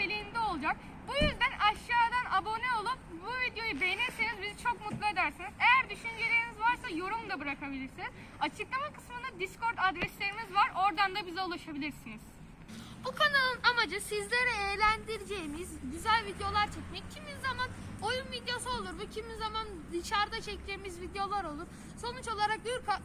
olacak. Bu yüzden aşağıdan abone olup bu videoyu beğenirseniz bizi çok mutlu edersiniz. Eğer düşünceleriniz varsa yorum da bırakabilirsiniz. Açıklama kısmında Discord adreslerimiz var. Oradan da bize ulaşabilirsiniz. Bu kanalın amacı sizlere eğlendireceğimiz güzel videolar çekmek. Kimi zaman videosu olur bu, kimi zaman dışarıda çekeceğimiz videolar olur. Sonuç olarak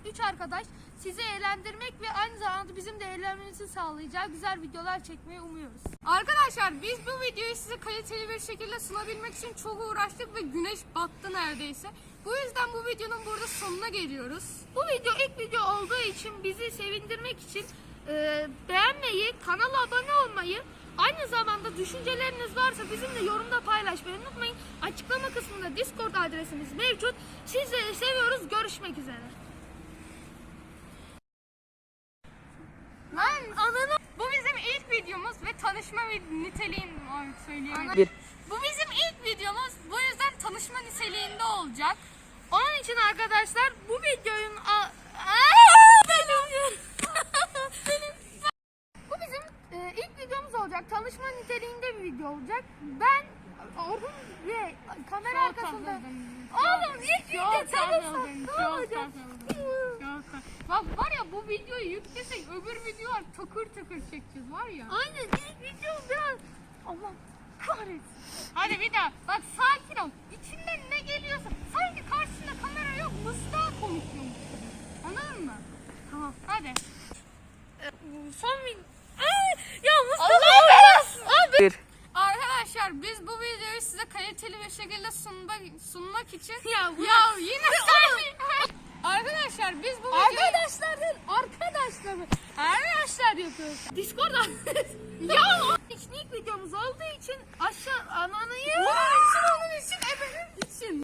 3 arkadaş sizi eğlendirmek ve aynı zamanda bizim de eğlenmenizi sağlayacağı güzel videolar çekmeyi umuyoruz. Arkadaşlar biz bu videoyu size kaliteli bir şekilde sunabilmek için çok uğraştık ve güneş battı neredeyse. Bu yüzden bu videonun burada sonuna geliyoruz. Bu video ilk video olduğu için bizi sevindirmek için e, beğenmeyi, kanala abone olmayı, aynı zamanda düşünceleriniz varsa bizimle yorumda paylaşmayı unutmayın. Açıklama kısmında Discord adresimiz mevcut. Sizleri seviyoruz. Görüşmek üzere. Lan ananı... Bu bizim ilk videomuz ve tanışma vi- niteliğin... Ay söyleyemedim. Bir. Bu bizim ilk videomuz. Bu yüzden tanışma niteliğinde olacak. Onun için arkadaşlar bu videonun Niteliğinde bir video olacak. Ben Orhun ve kamera Çok arkasında. Oğlum ilk video. Ne Çok olacak? Bak var ya bu videoyu yüklesek öbür videolar takır takır çekeceğiz var ya. Aynen ilk video biraz Allah kahretsin. Hadi bir daha. Bak sakin ol. İçinden ne geliyorsa. Sanki karşısında kamera yok. Mıstığa konuşuyormuş. gibi. Anladın mı? Tamam. Hadi. Son video. Ya Mustafa Abi. Bir. Arkadaşlar biz bu videoyu size kaliteli bir şekilde sunmak, sunmak için Ya bu- ya yine sen Arkadaşlar biz bu videoyu Arkadaşlar değil, arkadaşlar. Arkadaşlar yapıyoruz. Discord adresi. ya için ilk videomuz olduğu için aşağı ananıyı. Onun için onun için ebenin için.